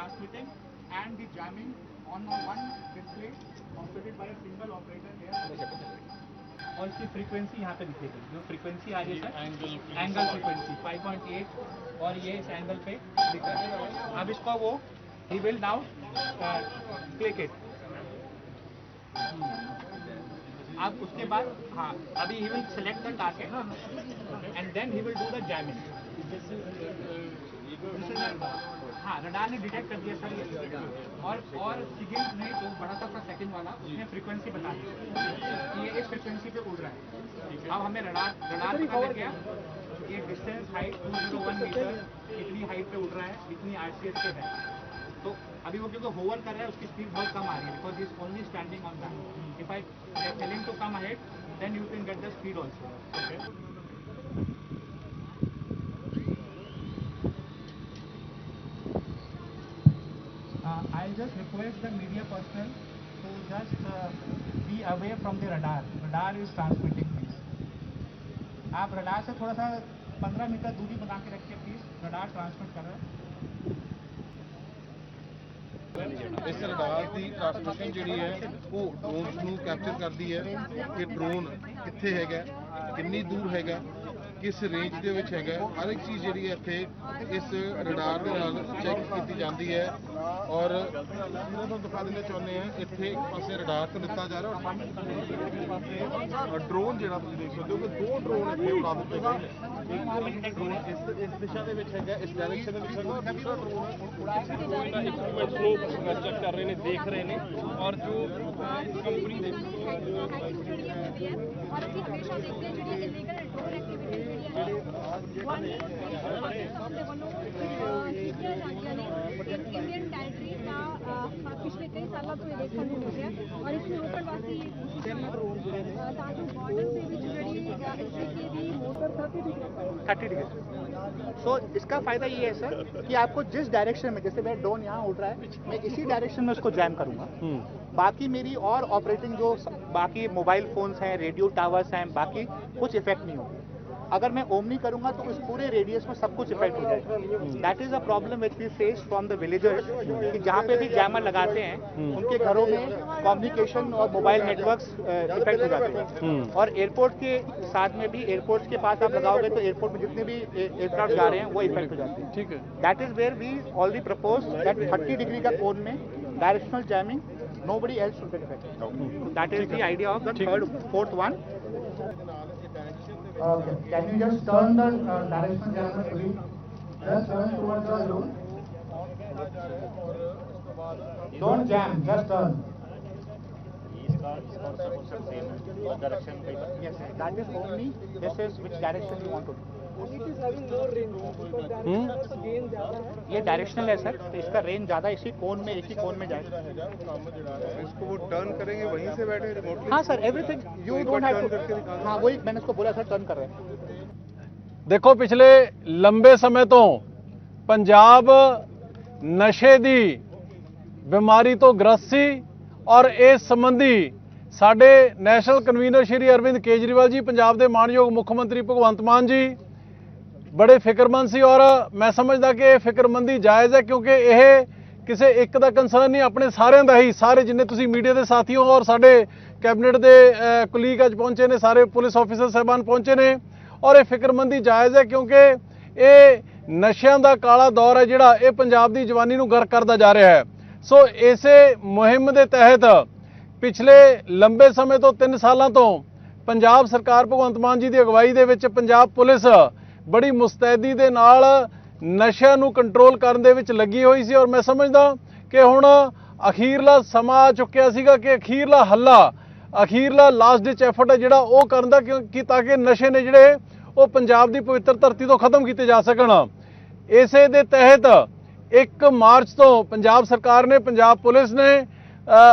transmitting and the jamming on one display operated by a single operator here. और इसकी frequency यहाँ पे दिखेगी जो फ्रीक्वेंसी आ रही है सर एंगल एंगल फ्रीक्वेंसी 5.8 और ये इस एंगल पे दिख रहा है। अब इसको वो he will now click it अब उसके बाद हाँ अभी he will select the target and then he will do the jamming हाँ रडार ने डिटेक्ट कर दिया सर और और सिगिल ने जो बड़ा सा अपना सेकंड वाला उसने फ्रीक्वेंसी बता दी। कि ये इस फ्रीक्वेंसी पे उड़ रहा है। अब हमें रडार रडार पता लग गया ये डिस्टेंस हाइट 201 मीटर इतनी हाइट पे उड़ रहा है कितनी आरसीएस पे है। तो अभी वो क्योंकि होवर कर रहा है उसकी स्पीड बहुत कम आ रही है because is only standing on that if I telling to come ahead then you can get the speed also Uh, I'll just request the media personnel to just uh, be away from the radar. Radar is transmitting, please. आप radar से थोड़ा सा 15 metre दूरी बना के रखिए please radar transmit कर रहा है। ਇਸ ਰਡਾਰ ਦੀ ਟ੍ਰਾਂਸਮਿਸ਼ਨ ਜਿਹੜੀ ਹੈ, ਉਹ ਡਰੋਨਸ ਨੂੰ ਕੈਪਚਰ ਕਰਦੀ ਹੈ। ਕਿ ਡਰੋਨ ਕਿੱਥੇ ਹੈਗਾ, ਕਿੰਨੀ ਦੂਰ ਹੈਗਾ ਕਿਸ ਰੇਂਜ ਦੇ ਵਿੱਚ ਹੈਗਾ ਹਰ ਇੱਕ ਚੀਜ਼ ਜਿਹੜੀ ਹੈ ਇੱਥੇ ਇਸ ਰਡਾਰ ਦੇ ਨਾਲ ਚੈੱਕ ਕੀਤੀ ਜਾਂਦੀ ਹੈ। ਔਰ ਇਹਨਾਂ ਨੂੰ ਦਿਖਾ ਦੇਣਾ ਚਾਹੁੰਦੇ ਆ ਇੱਥੇ ਇੱਕ ਪਾਸੇ ਰਡਾਰ ਤੇ ਦਿੱਤਾ ਜਾ ਰਿਹਾ ਔਰ ਡਰੋਨ ਜਿਹੜਾ ਤੁਸੀਂ ਦੇਖ ਸਕਦੇ ਹੋ ਕਿ ਦੋ ਡਰੋਨ ਇੱਥੇ ਉਡਾ ਦਿੱਤੇ ਗਏ ਇੱਕ ਡਰੋਨ ਇਸ ਇਸ ਦਿਸ਼ਾ ਦੇ ਵਿੱਚ ਹੈਗਾ, ਇਸ ਡਾਇਰੈਕਸ਼ਨ ਦੇ ਵਿੱਚ ਹੈਗਾ ਦੂਸਰਾ ਡਰੋਨ ਹੈ। ਇਨਸਟਰੂਮੈਂਟਸ ਨੂੰ ਚੈੱਕ ਕਰ ਰਹੇ ਨੇ ਦੇਖ ਰਹੇ ਨੇ ਔਰ ਜੋ ਕੰਪਨੀ ਦੇ ਔਰ ਅਸੀਂ ਹਮੇਸ਼ਾ ਦੇਖਦੇ ਜਿਹੜੀ illegal drone activity thirty degree. So इसका फ़ायदा ये है सर कि आपको जिस डायरेक्शन में जैसे मैं ड्रोन यहाँ उठ रहा है मैं इसी डायरेक्शन में उसको जैम करूँगा। हम्म। बाकी मेरी और ऑपरेटिंग जो बाकी मोबाइल फ़ोन्स हैं रेडियो टावर्स हैं बाकी कुछ इफ़ेक्ट नहीं होगा। अगर मैं ओमनी करूँगा तो उस पूरे रेडियस में सब कुछ इफ़ेक्ट हो जाएगा। That is a problem with we face from the villagers कि जहाँ पे भी जैमर लगाते हैं हम्म। उनके घरों में कम्युनिकेशन और मोबाइल नेटवर्क इफ़ेक्ट हो जाते हैं। हम्म। और एयरपोर्ट के साथ में भी एयरपोर्ट के पास आप लगाओगे तो एयरपोर्ट में जितने भी एयरक्राफ्ट जा रहे हैं वो इफ़ेक्ट हो जाते हैं। ठीक है। That is where we already propose that thirty degree का कोन में directional jamming nobody else else get affected. Okay. That is the idea of the third, fourth one. Okay. Can you just turn the uh, directional jammer please? Just turn towards the room. Don't jam just turn direction That is only, this is which direction you want to hmm? ये directional है sir तो इसका range ज़्यादा इसी कोन में इसी कोन में जाएगा इसको वो टर्न करेंगे वहीं से बैठे रिमोटली हाँ sir everything you don't have to हाँ वही मैंने इसको बोला सर टर्न कर रहे हैं। देखो पिछले लंबे समय तो पंजाब नशे दी बीमारी तो ग्रस्त सी ਔਰ ਇਸ ਸੰਬੰਧੀ ਸਾਡੇ ਨੈਸ਼ਨਲ ਕਨਵੀਨਰ ਸ਼੍ਰੀ ਅਰਵਿੰਦ ਕੇਜਰੀਵਾਲ ਜੀ, ਪੰਜਾਬ ਦੇ ਮਾਨਯੋਗ ਮੁੱਖ ਮੰਤਰੀ ਭਗਵੰਤ ਮਾਨ ਜੀ, ਬੜੇ ਫਿਕਰਮੰਦ ਸੀ ਔਰ ਮੈਂ ਸਮਝਦਾ ਕਿ ਇਹ ਫਿਕਰਮੰਦੀ ਜਾਇਜ਼ ਹੈ ਕਿਉਂਕਿ ਇਹ ਕਿਸੇ ਇੱਕ ਦਾ ਕੰਸਰਨ ਨਹੀਂ, ਆਪਣੇ ਸਾਰਿਆਂ ਦਾ ਹੀ, ਸਾਰੇ ਜਿੰਨੇ ਤੁਸੀਂ ਮੀਡੀਆ ਦੇ ਸਾਥੀ ਹੋ ਔਰ ਸਾਡੇ ਕੈਬਨਿਟ ਦੇ ਕੁਲੀਗ ਅੱਜ ਪਹੁੰਚੇ ਨੇ, ਸਾਰੇ ਪੁਲਿਸ ਆਫੀਸਰ ਸਾਹਿਬਾਨ ਪਹੁੰਚੇ ਨੇ ਔਰ ਇਹ ਫਿਕਰਮੰਦੀ ਜਾਇਜ਼ ਹੈ ਕਿਉਂਕਿ ਇਹ ਨਸ਼ਿਆਂ ਦਾ ਕਾਲਾ ਦੌਰ ਹੈ ਜਿਹੜਾ ਇਹ ਪੰਜਾਬ ਦੀ ਜਵਾਨੀ ਨੂੰ ਗਰ ਕਰਦਾ ਜਾ ਰਿਹਾ ਹੈ। ਸੋ ਇਸੇ ਮੁਹਿੰਮ ਦੇ ਤਹਿਤ ਪਿਛਲੇ ਲੰਬੇ ਸਮੇਂ ਤੋਂ 3 ਸਾਲਾਂ ਤੋਂ ਪੰਜਾਬ ਸਰਕਾਰ ਭਗਵੰਤ ਮਾਨ ਜੀ ਦੀ ਅਗਵਾਈ ਦੇ ਵਿੱਚ ਪੰਜਾਬ ਪੁਲਿਸ ਬੜੀ ਮੁਸਤੈਦੀ ਦੇ ਨਾਲ ਨਸ਼ਿਆਂ ਨੂੰ ਕੰਟਰੋਲ ਕਰਨ ਦੇ ਵਿੱਚ ਲੱਗੀ ਹੋਈ ਸੀ ਔਰ ਮੈਂ ਸਮਝਦਾ ਕਿ ਹੁਣ ਅਖੀਰਲਾ ਸਮਾਂ ਆ ਚੁੱਕਿਆ ਸੀਗਾ ਕਿ ਅਖੀਰਲਾ ਹੱਲਾ, ਅਖੀਰਲਾ ਲਾਸਟ ਡਿਚ ਐਫਰਟ ਹੈ ਜਿਹੜਾ ਉਹ ਕਰਨ ਦਾ ਕਿਉਂਕਿ ਤਾਂ ਕਿ ਨਸ਼ੇ ਨੇ ਜਿਹੜੇ ਉਹ ਪੰਜਾਬ ਦੀ ਪਵਿੱਤਰ ਧਰਤੀ ਤੋਂ ਖਤਮ ਕੀਤੇ ਜਾ ਸਕਣ। ਇਸੇ ਦੇ ਤਹਿਤ 1 ਮਾਰਚ ਤੋਂ ਪੰਜਾਬ ਸਰਕਾਰ ਨੇ, ਪੰਜਾਬ ਪੁਲਿਸ ਨੇ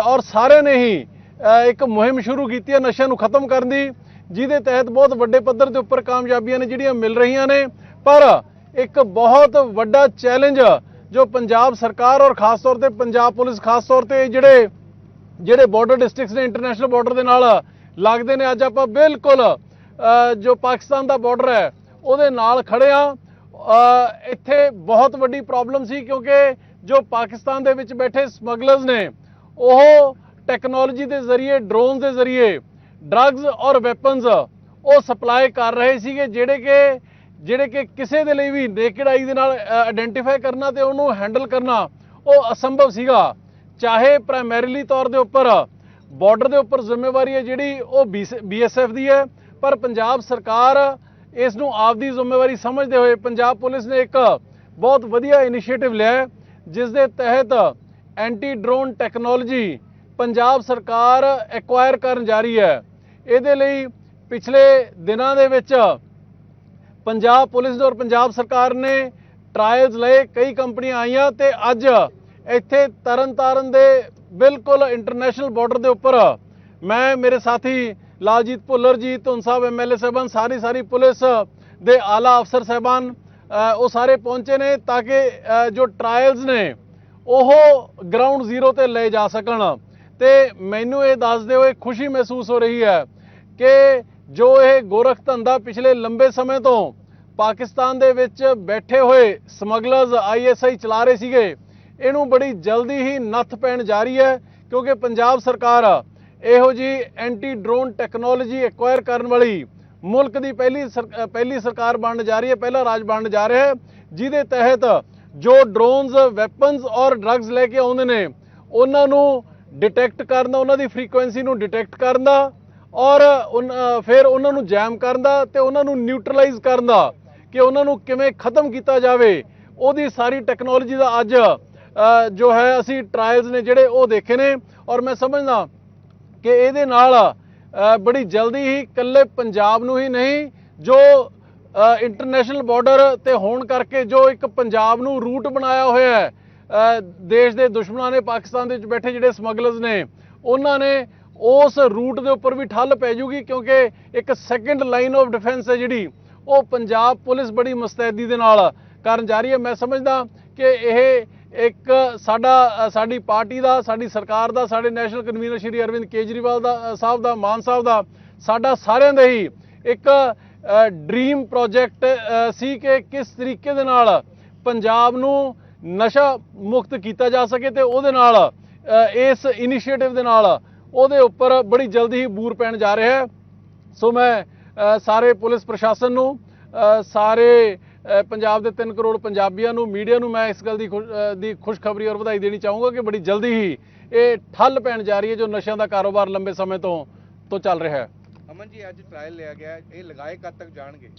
ਔਰ ਸਾਰਿਆਂ ਨੇ ਹੀ ਇੱਕ ਮੁਹਿੰਮ ਸ਼ੁਰੂ ਕੀਤੀ ਹੈ ਨਸ਼ਿਆਂ ਨੂੰ ਖਤਮ ਕਰਨ ਦੀ, ਜਿਹਦੇ ਤਹਿਤ ਬਹੁਤ ਵੱਡੇ ਪੱਧਰ ਦੇ ਉੱਪਰ ਕਾਮਯਾਬੀਆਂ ਨੇ ਜਿਹੜੀਆਂ ਮਿਲ ਰਹੀਆਂ ਨੇ। ਪਰ ਇੱਕ ਬਹੁਤ ਵੱਡਾ ਚੈਲੰਜ ਜੋ ਪੰਜਾਬ ਸਰਕਾਰ ਔਰ ਖਾਸ ਤੌਰ ਤੇ ਪੰਜਾਬ ਪੁਲਿਸ, ਖਾਸ ਤੌਰ ਤੇ ਜਿਹੜੇ ਜਿਹੜੇ ਬਾਰਡਰ ਡਿਸਟ੍ਰਿਕਟਸ ਨੇ ਇੰਟਰਨੈਸ਼ਨਲ ਬਾਰਡਰ ਦੇ ਨਾਲ ਲੱਗਦੇ ਨੇ, ਅੱਜ ਆਪਾਂ ਬਿਲਕੁਲ ਜੋ ਪਾਕਿਸਤਾਨ ਦਾ ਬਾਰਡਰ ਹੈ, ਉਹਦੇ ਨਾਲ ਖੜੇ ਆ ਇੱਥੇ ਬਹੁਤ ਵੱਡੀ ਪ੍ਰੋਬਲਮ ਸੀ ਕਿਉਂਕਿ ਜੋ ਪਾਕਿਸਤਾਨ ਦੇ ਵਿੱਚ ਬੈਠੇ ਸਮਗਲਰਸ ਨੇ, ਉਹ ਟੈਕਨੋਲੋਜੀ ਦੇ ਜ਼ਰੀਏ ਡਰੋਨ ਦੇ ਜ਼ਰੀਏ ਡਰੱਗਸ ਔਰ ਵੈਪਨਸ ਉਹ ਸਪਲਾਈ ਕਰ ਰਹੇ ਸੀਗੇ, ਜਿਹੜੇ ਕਿ ਜਿਹੜੇ ਕਿ ਕਿਸੇ ਦੇ ਲਈ ਵੀ ਨੇਕਡ ਆਈ ਦੇ ਨਾਲ ਆਇਡੈਂਟੀਫਾਈ ਕਰਨਾ ਤੇ ਉਹਨੂੰ ਹੈਂਡਲ ਕਰਨਾ, ਉਹ ਅਸੰਭਵ ਸੀਗਾ। ਚਾਹੇ ਪ੍ਰਾਇਮਰੀਲੀ ਤੌਰ ਦੇ ਉੱਪਰ ਬਾਰਡਰ ਦੇ ਉੱਪਰ ਜ਼ਿੰਮੇਵਾਰੀ ਹੈ ਜਿਹੜੀ ਉਹ ਬੀਐਸਐਫ ਦੀ ਹੈ, ਪਰ ਪੰਜਾਬ ਸਰਕਾਰ ਇਸ ਨੂੰ ਆਪਦੀ ਜ਼ਿੰਮੇਵਾਰੀ ਸਮਝਦੇ ਹੋਏ ਪੰਜਾਬ ਪੁਲਿਸ ਨੇ ਇੱਕ ਬਹੁਤ ਵਧੀਆ ਇਨੀਸ਼ੀਏਟਿਵ ਲਿਆ ਜਿਸ ਦੇ ਤਹਿਤ ਐਂਟੀ ਡਰੋਨ ਟੈਕਨੋਲੋਜੀ ਪੰਜਾਬ ਸਰਕਾਰ ਐਕਵਾਇਰ ਕਰਨ ਜਾ ਰਹੀ ਹੈ। ਇਹਦੇ ਲਈ ਪਿਛਲੇ ਦਿਨਾਂ ਦੇ ਵਿੱਚ ਪੰਜਾਬ ਪੁਲਿਸ ਔਰ ਪੰਜਾਬ ਸਰਕਾਰ ਨੇ ਟਰਾਇਲਸ ਲਏ, ਕਈ ਕੰਪਨੀਆਂ ਆਈਆਂ ਤੇ ਅੱਜ ਇੱਥੇ ਤਰਨਤਾਰਨ ਦੇ ਬਿਲਕੁਲ ਇੰਟਰਨੈਸ਼ਨਲ ਬਾਰਡਰ ਦੇ ਉੱਪਰ ਮੈਂ, ਮੇਰੇ ਸਾਥੀ ਲਾਲਜੀਤ ਭੁੱਲਰ ਜੀ ਧੁੰਨ ਸਾਹਿਬ ਐਮਐਲਏ ਸਾਹਿਬਾਨ, ਸਾਰੀ ਸਾਰੀ ਪੁਲਿਸ ਦੇ ਆਲਾ ਅਫਸਰ ਸਾਹਿਬਾਨ ਉਹ ਸਾਰੇ ਪਹੁੰਚੇ ਨੇ ਤਾਂ ਕਿ ਜੋ ਟਰਾਇਲਸ ਨੇ, ਉਹ ਗਰਾਊਂਡ ਜ਼ੀਰੋ ਤੇ ਲੈ ਜਾ ਸਕਣ। ਤੇ ਮੈਨੂੰ ਇਹ ਦੱਸਦੇ ਹੋਏ ਖੁਸ਼ੀ ਮਹਿਸੂਸ ਹੋ ਰਹੀ ਹੈ ਕਿ ਜੋ ਇਹ ਗੋਰਖ ਧੰਦਾ ਪਿਛਲੇ ਲੰਬੇ ਸਮੇਂ ਤੋਂ ਪਾਕਿਸਤਾਨ ਦੇ ਵਿੱਚ ਬੈਠੇ ਹੋਏ ਸਮਗਲਰਸ ਆਈਐਸਆਈ ਚਲਾ ਰਹੇ ਸੀਗੇ, ਇਹਨੂੰ ਬੜੀ ਜਲਦੀ ਹੀ ਨੱਥ ਪੈਣ ਜਾ ਰਹੀ ਹੈ, ਕਿਉਂਕਿ ਪੰਜਾਬ ਸਰਕਾਰ ਇਹੋ ਜੀ ਐਂਟੀ ਡਰੋਨ ਟੈਕਨੋਲੋਜੀ ਐਕਵਾਇਰ ਕਰਨ ਵਾਲੀ ਮੁਲਕ ਦੀ ਪਹਿਲੀ ਸਰ- ਪਹਿਲੀ ਸਰਕਾਰ ਬਣਨ ਜਾ ਰਹੀ ਹੈ, ਪਹਿਲਾ ਰਾਜ ਬਣਨ ਜਾ ਰਿਹਾ ਹੈ, ਜਿਹਦੇ ਤਹਿਤ ਜੋ ਡਰੋਨਸ ਵੈਪਨਸ ਔਰ ਡਰੱਗਸ ਲੈ ਕੇ ਆਉਂਦੇ ਨੇ, ਉਹਨਾਂ ਨੂੰ ਡਿਟੈਕਟ ਕਰਨ ਦਾ, ਉਹਨਾਂ ਦੀ ਫ੍ਰੀਕੁਐਂਸੀ ਨੂੰ ਡਿਟੈਕਟ ਕਰਨ ਦਾ ਔਰ ਉਨ- ਫਿਰ ਉਹਨਾਂ ਨੂੰ ਜੈਮ ਕਰਨ ਦਾ ਤੇ ਉਹਨਾਂ ਨੂੰ ਨਿਊਟਰਲਾਈਜ਼ ਕਰਨ ਦਾ ਕਿ ਉਹਨਾਂ ਨੂੰ ਕਿਵੇਂ ਖਤਮ ਕੀਤਾ ਜਾਵੇ, ਉਹਦੀ ਸਾਰੀ ਟੈਕਨੋਲੋਜੀ ਦਾ ਅੱਜ ਜੋ ਹੈ, ਅਸੀਂ ਟਰਾਇਲਸ ਨੇ ਜਿਹੜੇ ਉਹ ਦੇਖੇ ਨੇ ਔਰ ਮੈਂ ਸਮਝਦਾ ਕਿ ਇਹਦੇ ਨਾਲ ਬੜੀ ਜਲਦੀ ਹੀ ਇਕੱਲੇ ਪੰਜਾਬ ਨੂੰ ਹੀ ਨਹੀਂ, ਜੋ ਇੰਟਰਨੈਸ਼ਨਲ ਬਾਰਡਰ ਤੇ ਹੋਣ ਕਰਕੇ ਜੋ ਇੱਕ ਪੰਜਾਬ ਨੂੰ ਰੂਟ ਬਣਾਇਆ ਹੋਇਆ ਹੈ ਦੇਸ਼ ਦੇ ਦੁਸ਼ਮਣਾਂ ਨੇ ਪਾਕਿਸਤਾਨ ਦੇ ਵਿੱਚ ਬੈਠੇ ਜਿਹੜੇ ਸਮਗਲਰਸ ਨੇ, ਉਹਨਾਂ ਨੇ ਉਸ ਰੂਟ ਦੇ ਉੱਪਰ ਵੀ ਠੱਲ ਪੈ ਜੂਗੀ ਕਿਉਂਕਿ ਇੱਕ ਸੈਕੰਡ ਲਾਈਨ ਆਫ ਡਿਫੈਂਸ ਹੈ ਜਿਹੜੀ, ਉਹ ਪੰਜਾਬ ਪੁਲਿਸ ਬੜੀ ਮੁਸਤੈਦੀ ਦੇ ਨਾਲ ਕਰਨ ਜਾ ਰਹੀ ਹੈ। ਮੈਂ ਸਮਝਦਾ ਕਿ ਇਹ ਇੱਕ ਸਾਡਾ ਸਾਡੀ ਪਾਰਟੀ ਦਾ, ਸਾਡੀ ਸਰਕਾਰ ਦਾ, ਸਾਡੇ ਨੈਸ਼ਨਲ ਕਨਵੀਨਰ ਸ਼੍ਰੀ ਅਰਵਿੰਦ ਕੇਜਰੀਵਾਲ ਦਾ ਸਾਹਿਬ ਦਾ, ਮਾਨ ਸਾਹਿਬ ਦਾ, ਸਾਡਾ ਸਾਰਿਆਂ ਦਾ ਹੀ ਇੱਕ ਡ੍ਰੀਮ ਪ੍ਰੋਜੈਕਟ ਸੀ ਕਿ ਕਿਸ ਤਰੀਕੇ ਦੇ ਨਾਲ ਪੰਜਾਬ ਨੂੰ ਨਸ਼ਾ ਮੁਕਤ ਕੀਤਾ ਜਾ ਸਕੇ ਤੇ ਉਹਦੇ ਨਾਲ ਇਸ ਇਨੀਸ਼ੀਏਟਿਵ ਦੇ ਨਾਲ ਉਹਦੇ ਉੱਪਰ ਬੜੀ ਜਲਦੀ ਹੀ ਬੂਰ ਪੈਣ ਜਾ ਰਿਹਾ ਹੈ। ਸੋ ਮੈਂ ਸਾਰੇ ਪੁਲਿਸ ਪ੍ਰਸ਼ਾਸਨ ਨੂੰ ਸਾਰੇ ਪੰਜਾਬ ਦੇ 3 ਕਰੋੜ ਪੰਜਾਬੀਆਂ ਨੂੰ ਮੀਡੀਆ ਨੂੰ ਮੈਂ ਇਸ ਗੱਲ ਦੀ ਦੀ ਖੁਸ਼ਖਬਰੀ ਔਰ ਵਧਾਈ ਦੇਣੀ ਚਾਹੂੰਗਾ ਕਿ ਬੜੀ ਜਲਦੀ ਹੀ ਇਹ ਠੱਲ ਪੈਣ ਜਾ ਰਹੀ ਹੈ ਜੋ ਨਸ਼ਿਆਂ ਦਾ ਕਾਰੋਬਾਰ ਲੰਬੇ ਸਮੇਂ ਤੋਂ ਤੋਂ ਚੱਲ ਰਿਹਾ ਹੈ ਅਮਨ ਜੀ ਅੱਜ ਟ੍ਰਾਇਲ ਲਿਆ ਗਿਆ। ਇਹ ਲਗਾਏ ਕਦ ਤੱਕ ਜਾਣਗੇ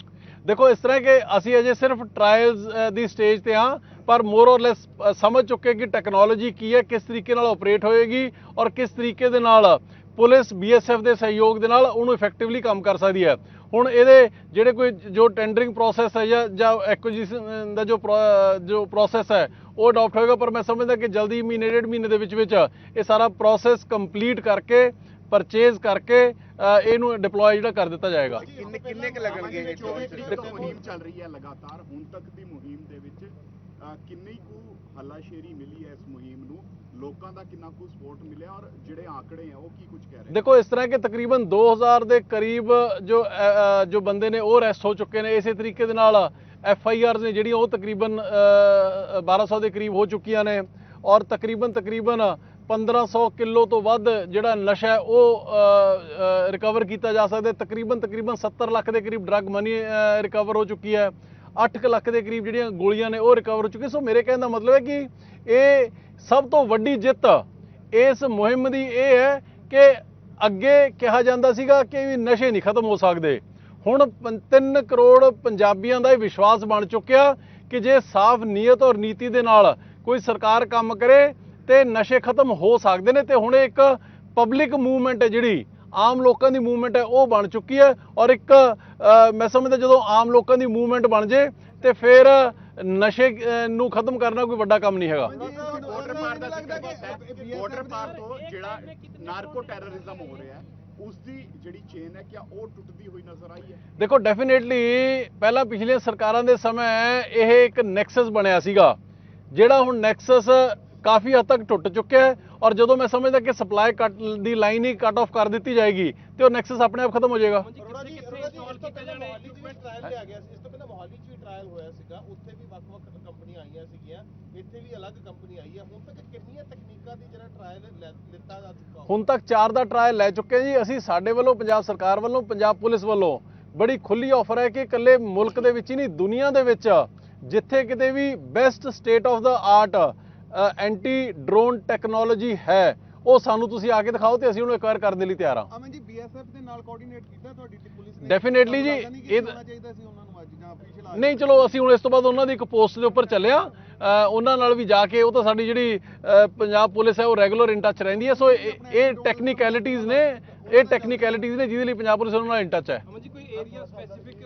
ਦੇਖੋ ਇਸ ਤਰ੍ਹਾਂ ਕਿ ਅਸੀਂ ਅਜੇ ਸਿਰਫ ਟਰਾਇਲਸ ਦੀ ਸਟੇਜ ਤੇ ਹਾਂ ਪਰ ਮੋਰ ਔਰ ਲੈਸ ਸਮਝ ਚੁੱਕੇ ਕਿ ਟੈਕਨੋਲੋਜੀ ਕੀ ਹੈ ਕਿਸ ਤਰੀਕੇ ਨਾਲ ਆਪਰੇਟ ਹੋਏਗੀ ਔਰ ਕਿਸ ਤਰੀਕੇ ਦੇ ਨਾਲ ਪੁਲਿਸ ਬੀਐਸਐਫ ਦੇ ਸਹਿਯੋਗ ਦੇ ਨਾਲ ਉਹਨੂੰ ਇਫੈਕਟਿਵਲੀ ਕੰਮ ਕਰ ਸਕਦੀ ਹੈ। ਹੁਣ ਇਹਦੇ ਜਿਹੜੇ ਕੋਈ ਜੋ ਟੈਂਡਰਿੰਗ ਪ੍ਰੋਸੈਸ ਹੈ ਜਾਂ ਜਾਂ ਐਕੁਜੀਸ਼ਨ ਦਾ ਜੋ ਪ੍ਰੋ- ਜੋ ਪ੍ਰੋਸੈਸ ਹੈ ਉਹ ਅਡਾਪਟ ਹੋਏਗਾ ਪਰ ਮੈਂ ਸਮਝਦਾ ਕਿ ਜਲਦੀ ਮਹੀਨੇ ਡੇਢ ਮਹੀਨੇ ਦੇ ਵਿੱਚ ਵਿੱਚ ਇਹ ਸਾਰਾ ਪ੍ਰੋਸੈਸ ਕੰਪਲੀਟ ਕਰਕੇ ਪਰਚੇਜ਼ ਕਰਕੇ ਇਹਨੂੰ ਡਿਪਲੋਏ ਜਿਹੜਾ ਕਰ ਦਿੱਤਾ ਜਾਏਗਾ। ਕਿੰਨੇ ਕਿੰਨੇ ਕੁ ਲੱਗਣਗੇ ਇਹ 24 drones? ਤਰੀਕ ਤੋਂ ਮੁਹਿੰਮ ਚੱਲ ਰਹੀ ਹੈ ਲਗਾਤਾਰ। ਹੁਣ ਤੱਕ ਦੀ ਮੁਹਿੰਮ ਦੇ ਵਿੱਚ ਕਿੰਨੀ ਕੁ ਹੱਲਾਸ਼ੇਰੀ ਮਿਲੀ ਹੈ ਇਸ ਮੁਹਿੰਮ ਨੂੰ? ਲੋਕਾਂ ਦਾ ਕਿੰਨਾ ਕੁ ਸਪੋਰਟ ਮਿਲਿਆ ਔਰ ਜਿਹੜੇ ਆંકੜੇ ਆ ਉਹ ਕੀ ਕੁਝ ਕਹਿ ਰਹੇ ਦੇਖੋ ਇਸ ਤਰ੍ਹਾਂ ਕਿ ਤਕਰੀਬਨ 2000 ਦੇ ਕਰੀਬ ਜੋ ਜੋ ਬੰਦੇ ਨੇ ਉਹ ਅਰੈਸਟ ਹੋ ਚੁੱਕੇ ਨੇ। ਇਸੇ ਤਰੀਕੇ ਦੇ ਨਾਲ ਐਫ ਆਈ ਆਰਸ ਨੇ ਜਿਹੜੀਆਂ ਉਹ ਤਕਰੀਬਨ ਅ, 1200 ਦੇ ਕਰੀਬ ਹੋ ਚੁੱਕੀਆਂ ਨੇ। ਔਰ ਤਕਰੀਬਨ ਤਕਰੀਬਨ 1500 ਕਿਲੋ ਤੋਂ ਵੱਧ ਜਿਹੜਾ ਨਸ਼ਾ ਹੈ ਉਹ ਰਿਕਵਰ ਕੀਤਾ ਜਾ ਸਕਦਾ ਤਕਰੀਬਨ ਤਕਰੀਬਨ 70 ਲੱਖ ਦੇ ਕਰੀਬ ਡਰੱਗ ਮਨੀ ਰਿਕਵਰ ਹੋ ਚੁੱਕੀ ਹੈ। 8 ਲੱਖ ਦੇ ਕਰੀਬ ਜਿਹੜੀਆਂ ਗੋਲੀਆਂ ਨੇ ਉਹ ਰਿਕਵਰ ਹੋ ਚੁੱਕੀਆਂ। ਸੋ ਮੇਰੇ ਕਹਿਣ ਦਾ ਮਤਲਬ ਹੈ ਕਿ ਇਹ ਸਭ ਤੋਂ ਵੱਡੀ ਜਿੱਤ ਇਸ ਮੁਹਿੰਮ ਦੀ ਇਹ ਹੈ ਕਿ ਅੱਗੇ ਕਿਹਾ ਜਾਂਦਾ ਸੀਗਾ ਕਿ ਵੀ ਨਸ਼ੇ ਨਹੀਂ ਖਤਮ ਹੋ ਸਕਦੇ। ਹੁਣ 3 ਕਰੋੜ ਪੰਜਾਬੀਆਂ ਦਾ ਇਹ ਵਿਸ਼ਵਾਸ ਬਣ ਚੁੱਕਿਆ ਕਿ ਜੇ ਸਾਫ਼ ਨੀਅਤ ਔਰ ਨੀਤੀ ਦੇ ਨਾਲ ਕੋਈ ਸਰਕਾਰ ਕੰਮ ਕਰੇ ਤੇ ਨਸ਼ੇ ਖਤਮ ਹੋ ਸਕਦੇ ਨੇ ਤੇ ਹੁਣ ਇੱਕ ਪਬਲਿਕ ਮੂਵਮੈਂਟ ਹੈ ਜਿਹੜੀ ਆਮ ਲੋਕਾਂ ਦੀ ਮੂਵਮੈਂਟ ਹੈ ਉਹ ਬਣ ਚੁੱਕੀ ਹੈ ਔਰ ਇੱਕ ਮੈਂ ਸਮਝਦਾ ਜਦੋਂ ਆਮ ਲੋਕਾਂ ਦੀ ਮੂਵਮੈਂਟ ਬਣ ਜੇ ਤੇ ਫਿਰ ਨਸ਼ੇ ਨੂੰ ਖਤਮ ਕਰਨਾ ਕੋਈ ਵੱਡਾ ਕੰਮ ਨਹੀਂ ਹੈਗਾ। ਬਾਰਡਰ ਪਾਰ ਦਾ ਜ਼ਿਕਰ ਕੀਤਾ ਹੈ ਬਾਰਡਰ ਪਾਰ ਤੋਂ ਜਿਹੜਾ ਨਾਰਕੋ ਟੈਰਰਿਜ਼ਮ ਹੋ ਰਿਹਾ ਹੈ ਉਸ ਦੀ ਜਿਹੜੀ ਚੇਨ ਹੈ ਕਿਆ ਉਹ ਟੁੱਟਦੀ ਹੋਈ ਨਜ਼ਰ ਆਈ ਹੈ? ਦੇਖੋ ਡੈਫੀਨੇਟਲੀ ਪਹਿਲਾਂ ਪਿਛਲੀਆਂ ਸਰਕਾਰਾਂ ਦੇ ਸਮੇਂ ਇਹ ਇੱਕ ਨੈਕਸਸ ਬਣਿਆ ਸੀਗਾ ਜਿਹੜਾ ਹੁਣ ਨੈਕਸਸ ਕਾਫੀ ਹੱਦ ਤੱਕ ਟੁੱਟ ਚੁੱਕਿਆ ਹੈ। ਔਰ ਜਦੋਂ ਮੈਂ ਸਮਝਦਾ ਕਿ ਸਪਲਾਈ ਕੱਟ ਦੀ ਲਾਈਨ ਹੀ ਕੱਟ ਆਫ ਕਰ ਦਿੱਤੀ ਜਾਏਗੀ ਤੇ ਉਹ ਨੈਕਸਸ ਆਪਣੇ ਆਪ ਖਤਮ ਹੋ ਜਾਏਗਾ। ਅਰੋੜਾ ਜੀ ਅਰੋੜਾ ਜੀ ਇਸ ਤੋਂ ਪਹਿਲਾਂ ਮੋਹਾਲੀ 'ਚ ਵੀ ਟ੍ਰਾਇਲ ਲਿਆ ਗਿਆ ਸੀ ਇਸ ਤੋਂ ਪਹਿਲਾਂ ਮੋਹਾਲੀ 'ਚ ਵੀ ਟ੍ਰਾਇਲ ਹੋਇਆ ਸੀਗਾ ਉੱਥੇ ਵੀ ਵੱਖ-ਵੱਖ ਕੰਪਨੀਆਂ ਆਈਆਂ ਸੀਗੀਆਂ ਇੱਥੇ ਵੀ ਅਲੱਗ ਕੰਪਨੀ ਆਈ ਹੈ। ਹੁਣ ਤੱਕ ਕਿੰਨੀਆਂ ਤਕਨੀਕਾਂ ਦੀ ਜਿਹੜਾ ਟ੍ਰਾਇਲ ਲਿੱਤਾ ਜਾ ਚੁੱਕਾ ਹੁਣ ਤੱਕ 4 ਦਾ ਟਰਾਇਲ ਲੈ ਚੁੱਕੇ ਜੀ। ਅਸੀਂ ਸਾਡੇ ਵੱਲੋਂ ਪੰਜਾਬ ਸਰਕਾਰ ਵੱਲੋਂ ਪੰਜਾਬ ਪੁਲਿਸ ਵੱਲੋਂ ਬੜੀ ਖੁੱਲੀ ਆਫਰ ਹੈ ਕਿ ਇਕੱਲੇ ਮੁਲਕ ਦੇ ਵਿੱਚ ਹੀ ਨਹੀਂ ਦੁਨੀਆ ਦੇ ਵਿੱਚ ਜਿੱਥੇ ਕਿਤੇ ਵੀ best state of the art anti drone technology ਹੈ। ਉਹ ਸਾਨੂੰ ਤੁਸੀਂ ਆ ਕੇ ਦਿਖਾਓ ਤੇ ਅਸੀਂ ਉਹਨੂੰ ਐਕਵਾਇਰ ਕਰਨ ਦੇ ਲਈ ਤਿਆਰ ਹਾਂ। ਅਮਨ ਜੀ ਬੀਐਸਐਫ ਦੇ ਨਾਲ ਕੋਆਰਡੀਨੇਟ ਕੀਤਾ ਤੁਹਾਡੀ ਤੇ ਪੁਲਿਸ ਨੇ। Definitely ਜੀ, ਇਹ- ਹੋਣਾ ਚਾਹੀਦਾ ਸੀ ਉਹਨਾਂ ਨੂੰ ਅੱਜ ਜਾਂ ਅਫੀਸ਼ੀਅਲ ਨਹੀਂ ਚਲੋ ਅਸੀਂ ਹੁਣ ਇਸ ਤੋਂ ਬਾਅਦ ਉਹਨਾਂ ਦੀ ਇੱਕ ਪੋਸਟ ਦੇ ਉੱਪਰ ਚੱਲਿਆ ਉਹਨਾਂ ਨਾਲ ਵੀ ਜਾ ਕੇ ਉਹ ਤਾਂ ਸਾਡੀ ਜਿਹੜੀ ਪੰਜਾਬ ਪੁਲਿਸ ਹੈ ਉਹ ਰੈਗੂਲਰ ਇਨ ਟੱਚ ਰਹਿੰਦੀ ਹੈ। ਸੋ ਇਹ- ਇਹ ਟੈਕਨੀਕੈਲਿਟੀਜ਼ ਨੇ ਇਹ ਟੈਕਨੀਕੈਲਿਟੀਜ਼ ਨੇ ਜਿਹਦੇ ਲਈ ਪੰਜਾਬ ਪੁਲਿਸ ਉਹਨਾਂ ਨਾਲ ਇਨ ਟੱਚ ਹੈ। ਅਮਨ ਜੀ ਕੋਈ ਏਰੀਆ ਸਪੈਸੀਫਿਕ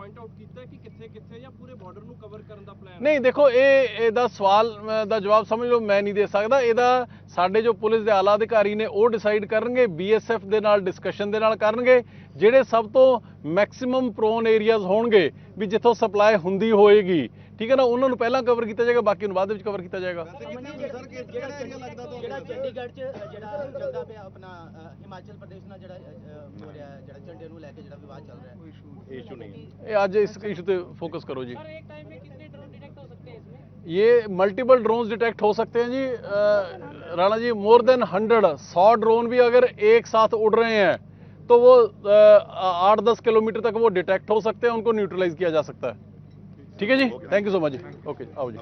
ਪੁਆਇੰਟ ਆਊਟ ਕੀਤਾ ਕਿ ਕਿੱਥੇ ਕਿੱਥੇ ਜਾਂ ਪੂਰੇ ਬਾਰਡਰ ਨੂੰ ਕਵਰ ਕਰਨ ਦਾ ਪਲਾਨ ਨਹੀਂ ਦੇਖੋ ਇਹ ਇਹਦਾ ਸਵਾਲ ਦਾ ਜਵਾਬ ਸਮਝ ਲਓ ਮੈਂ ਨਹੀਂ ਦੇ ਸਕਦਾ। ਇਹਦਾ ਸਾਡੇ ਜੋ ਪੁਲਿਸ ਦੇ ਆਲਾ ਅਧਿਕਾਰੀ ਨੇ ਉਹ ਡਿਸਾਈਡ ਕਰਨਗੇ ਬੀਐਸਐਫ ਦੇ ਨਾਲ ਡਿਸਕਸ਼ਨ ਦੇ ਨਾਲ ਕਰਨਗੇ ਜਿਹੜੇ ਸਭ ਤੋਂ ਮੈਕਸਿਮਮ ਪ੍ਰੋਨ ਏਰੀਆਜ਼ ਹੋਣਗੇ ਵੀ ਜਿੱਥੋਂ ਸਪਲਾਈ ਹੁੰਦੀ ਹੋਏਗੀ। ਠੀਕ ਹੈ ਨਾ? ਉਹਨਾਂ ਨੂੰ ਪਹਿਲਾਂ ਕਵਰ ਕੀਤਾ ਜਾਏਗਾ ਬਾਕੀ ਨੂੰ ਬਾਅਦ ਵਿੱਚ ਕਵਰ ਕੀਤਾ ਜਾਏਗਾ। ਜਿਹੜਾ ਚੰਡੀਗੜ੍ਹ ਚ ਜਿਹੜਾ ਚੱਲਦਾ ਪਿਆ ਆਪਣਾ ਅ, ਹਿਮਾਚਲ ਪ੍ਰਦੇਸ਼ ਨਾਲ ਜਿਹੜਾ ਅ, ਅ, ਹੋ ਰਿਹਾ ਹੈ, ਜਿਹੜਾ ਝੰਡੇ ਨੂੰ ਲੈ ਕੇ ਜਿਹੜਾ ਵਿਵਾਦ ਚੱਲ ਰਿਹਾ। आज इस इशू पे फोकस करो जी। ये मल्टीपल ड्रोन डिटेक्ट हो सकते हैं जी। Rana ji more than hundred सौ ड्रोन भी अगर एक साथ उड़ रहे हैं तो वो आठ दस किलोमीटर तक वो डिटेक्ट हो सकते हैं उनको न्यूट्रलाइज किया जा सकता है। ठीक है जी? थैंक यू सो मच जी। ओके आओ जी।